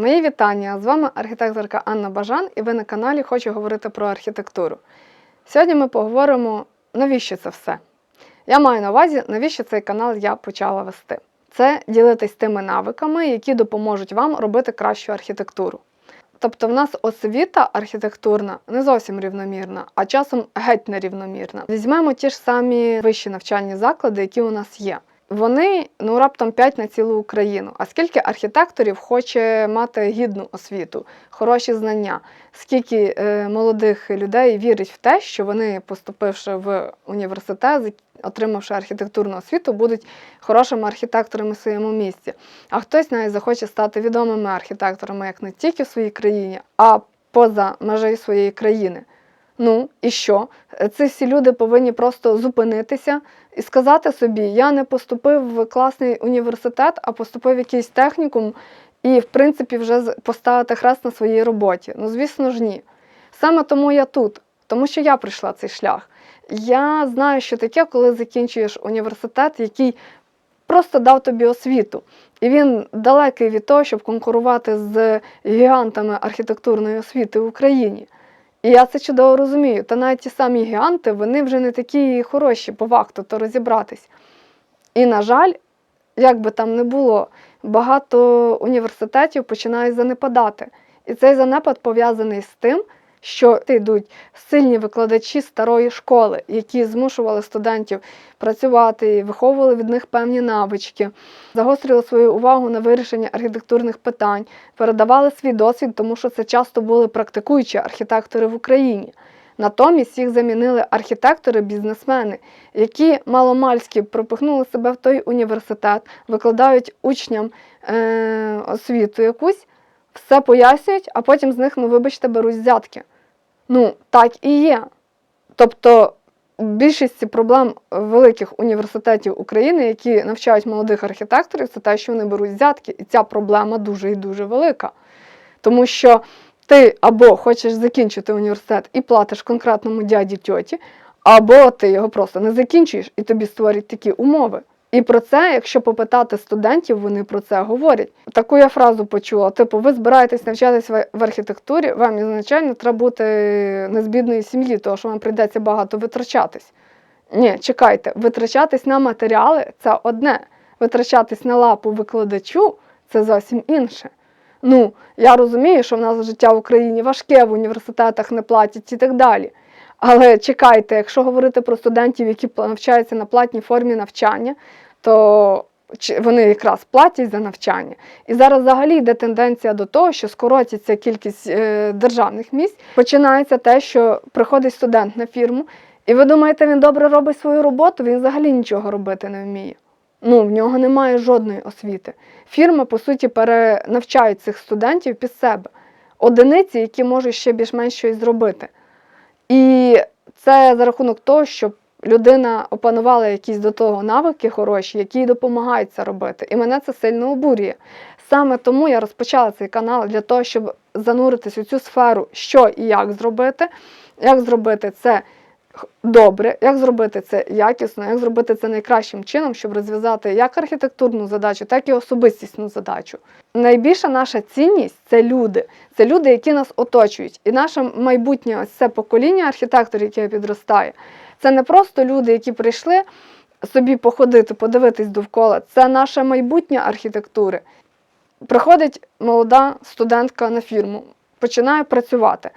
Мої вітання! З вами архітекторка Анна Бажан, і ви на каналі Хочу говорити про архітектуру. Сьогодні ми поговоримо, навіщо це все. Я маю на увазі, навіщо цей канал я почала вести. Це ділитись тими навиками, які допоможуть вам робити кращу архітектуру. Тобто в нас освіта архітектурна не зовсім рівномірна, а часом геть нерівномірна. Візьмемо ті ж самі вищі навчальні заклади, які у нас є. Вони ну раптом 5 на цілу Україну. А скільки архітекторів хоче мати гідну освіту, хороші знання? Скільки е, молодих людей вірить в те, що вони, поступивши в університет, отримавши архітектурну освіту, будуть хорошими архітекторами в своєму місті? А хтось навіть захоче стати відомими архітекторами як не тільки в своїй країні, а поза межею своєї країни. Ну і що? Ці всі люди повинні просто зупинитися і сказати собі: я не поступив в класний університет, а поступив в якийсь технікум, і, в принципі, вже поставити хрест на своїй роботі. Ну, звісно ж, ні. Саме тому я тут, тому що я пройшла цей шлях. Я знаю, що таке, коли закінчуєш університет, який просто дав тобі освіту. І він далекий від того, щоб конкурувати з гігантами архітектурної освіти в Україні. І я це чудово розумію. Та навіть ті самі гіганти, вони вже не такі хороші по факту, то розібратись. І, на жаль, як би там не було, багато університетів починають занепадати. І цей занепад пов'язаний з тим, що йдуть сильні викладачі старої школи, які змушували студентів працювати, виховували від них певні навички, загострювали свою увагу на вирішення архітектурних питань, передавали свій досвід, тому що це часто були практикуючі архітектори в Україні. Натомість їх замінили архітектори-бізнесмени, які маломальськи пропихнули себе в той університет, викладають учням е- освіту якусь, все пояснюють, а потім з них, ну вибачте, беруть взятки. Ну, так і є. Тобто більшість проблем великих університетів України, які навчають молодих архітекторів, це те, що вони беруть взятки. І ця проблема дуже і дуже велика. Тому що ти або хочеш закінчити університет і платиш конкретному дяді тьоті, або ти його просто не закінчуєш і тобі створюють такі умови. І про це, якщо попитати студентів, вони про це говорять. Таку я фразу почула: типу, ви збираєтесь навчатися в- архітектурі, вам ізначально треба бути не з бідної сім'ї, тому що вам прийдеться багато витрачатись. Ні, чекайте, витрачатись на матеріали це одне. Витрачатись на лапу викладачу це зовсім інше. Ну, я розумію, що в нас життя в Україні важке, в університетах не платять і так далі. Але чекайте, якщо говорити про студентів, які навчаються на платній формі навчання, то вони якраз платять за навчання. І зараз взагалі йде тенденція до того, що скоротиться кількість е, державних місць. Починається те, що приходить студент на фірму, і ви думаєте, він добре робить свою роботу, він взагалі нічого робити не вміє. Ну, в нього немає жодної освіти. Фірма, по суті, перенавчають цих студентів під себе. Одиниці, які можуть ще більш-менш щось зробити. І це за рахунок того, що людина опанувала якісь до того навики хороші, які їй допомагають це робити. І мене це сильно обурює. Саме тому я розпочала цей канал для того, щоб зануритись у цю сферу, що і як зробити, як зробити це добре, як зробити це якісно, як зробити це найкращим чином, щоб розв'язати як архітектурну задачу, так і особистісну задачу. Найбільша наша цінність це люди. Це люди, які нас оточують. І наше майбутнє ось це покоління архітекторів, яке підростає, це не просто люди, які прийшли собі походити, подивитись довкола. Це наше майбутнє архітектури. Приходить молода студентка на фірму, починає працювати.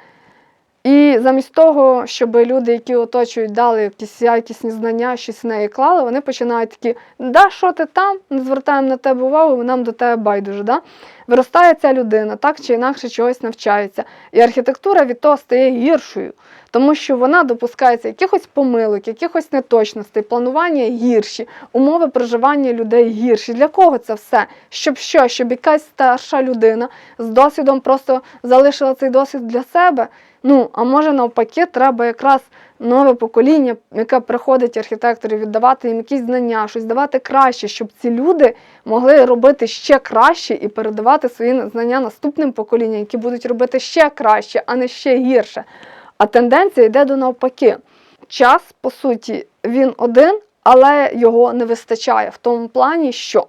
І замість того, щоб люди, які оточують, дали якісь якісні знання, щось в неї клали, вони починають такі, да, що ти там, не звертаємо на тебе увагу, нам до тебе байдуже. Да? Виростає ця людина, так чи інакше чогось навчається. І архітектура від того стає гіршою, тому що вона допускається якихось помилок, якихось неточностей, планування гірші, умови проживання людей гірші. Для кого це все? Щоб що? Щоб якась старша людина з досвідом просто залишила цей досвід для себе. Ну, а може навпаки, треба якраз нове покоління, яке приходить архітекторів, віддавати їм якісь знання, щось давати краще, щоб ці люди могли робити ще краще і передавати свої знання наступним поколінням, які будуть робити ще краще, а не ще гірше. А тенденція йде до навпаки. Час, по суті, він один, але його не вистачає в тому плані, що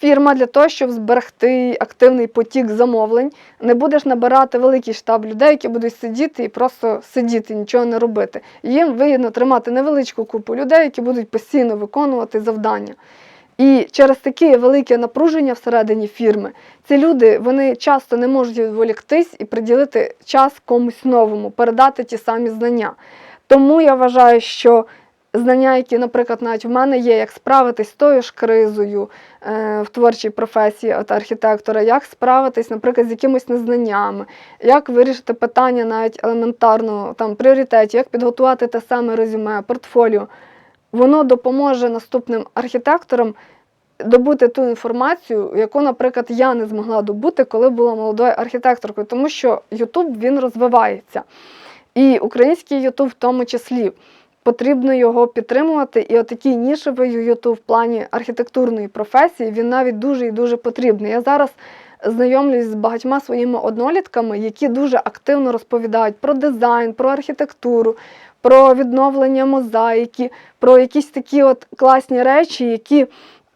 фірма для того, щоб зберегти активний потік замовлень, не будеш набирати великий штаб людей, які будуть сидіти і просто сидіти, нічого не робити. Їм вигідно тримати невеличку купу людей, які будуть постійно виконувати завдання. І через таке велике напруження всередині фірми ці люди вони часто не можуть відволіктись і приділити час комусь новому, передати ті самі знання. Тому я вважаю, що знання, які, наприклад, навіть в мене є, як справитись з тою ж кризою е, в творчій професії от архітектора, як справитись, наприклад, з якимись незнаннями, як вирішити питання навіть елементарно там пріоритетів, як підготувати те саме резюме, портфоліо. Воно допоможе наступним архітекторам добути ту інформацію, яку, наприклад, я не змогла добути, коли була молодою архітекторкою, тому що Ютуб він розвивається. І український Ютуб в тому числі. Потрібно його підтримувати, і отакий нішевий Ютуб в плані архітектурної професії він навіть дуже і дуже потрібний. Я зараз знайомлюсь з багатьма своїми однолітками, які дуже активно розповідають про дизайн, про архітектуру, про відновлення мозаїки, про якісь такі от класні речі, які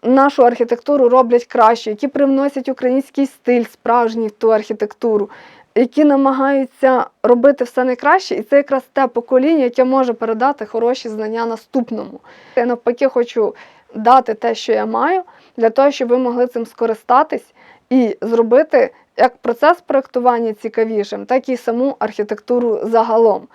нашу архітектуру роблять краще, які привносять український стиль справжній в ту архітектуру, які намагаються робити все найкраще, і це якраз те покоління, яке може передати хороші знання наступному. Я навпаки хочу дати те, що я маю, для того, щоб ви могли цим скористатись і зробити як процес проектування цікавішим, так і саму архітектуру загалом.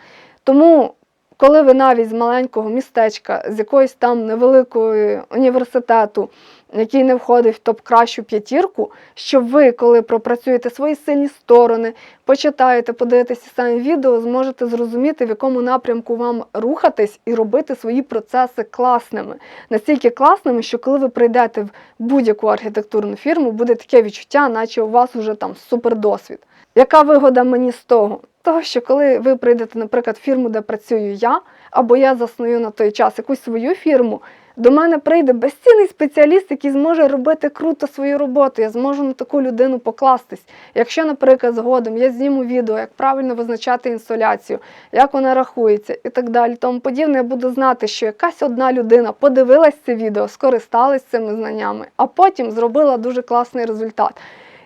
Тому, коли ви навіть з маленького містечка, з якоїсь там невеликої університету, який не входить в топ кращу п'ятірку, щоб ви, коли пропрацюєте свої сильні сторони, почитаєте, подивитеся самі відео, зможете зрозуміти, в якому напрямку вам рухатись і робити свої процеси класними. Настільки класними, що коли ви прийдете в будь-яку архітектурну фірму, буде таке відчуття, наче у вас вже там супердосвід. Яка вигода мені з того? Того, що коли ви прийдете, наприклад, в фірму, де працюю я, або я засную на той час якусь свою фірму, до мене прийде безцінний спеціаліст, який зможе робити круто свою роботу. Я зможу на таку людину покластись. Якщо, наприклад, згодом я зніму відео, як правильно визначати інсоляцію, як вона рахується і так далі, тому подібне, я буду знати, що якась одна людина подивилась це відео, скористалась цими знаннями, а потім зробила дуже класний результат.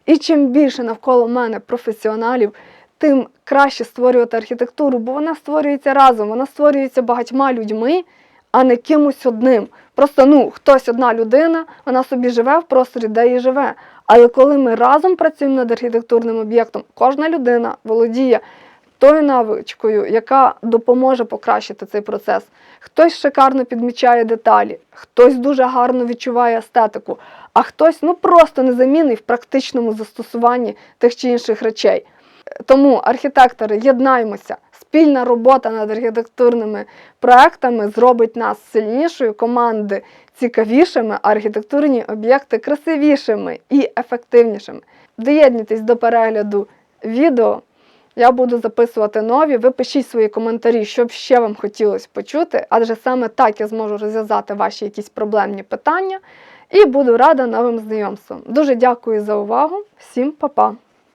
І чим більше навколо мене професіоналів, тим краще створювати архітектуру, бо вона створюється разом, вона створюється багатьма людьми, а не кимось одним. Просто ну, хтось одна людина, вона собі живе в просторі, де і живе. Але коли ми разом працюємо над архітектурним об'єктом, кожна людина володіє тою навичкою, яка допоможе покращити цей процес. Хтось шикарно підмічає деталі, хтось дуже гарно відчуває естетику, а хтось ну просто незамінний в практичному застосуванні тих чи інших речей. Тому архітектори, єднаймося. Спільна робота над архітектурними проектами зробить нас сильнішою, команди цікавішими, архітектурні об'єкти красивішими і ефективнішими. Доєднуйтесь до перегляду відео. Я буду записувати нові. Ви пишіть свої коментарі, що б ще вам хотілося почути, адже саме так я зможу розв'язати ваші якісь проблемні питання. І буду рада новим знайомствам. Дуже дякую за увагу. Всім па-па!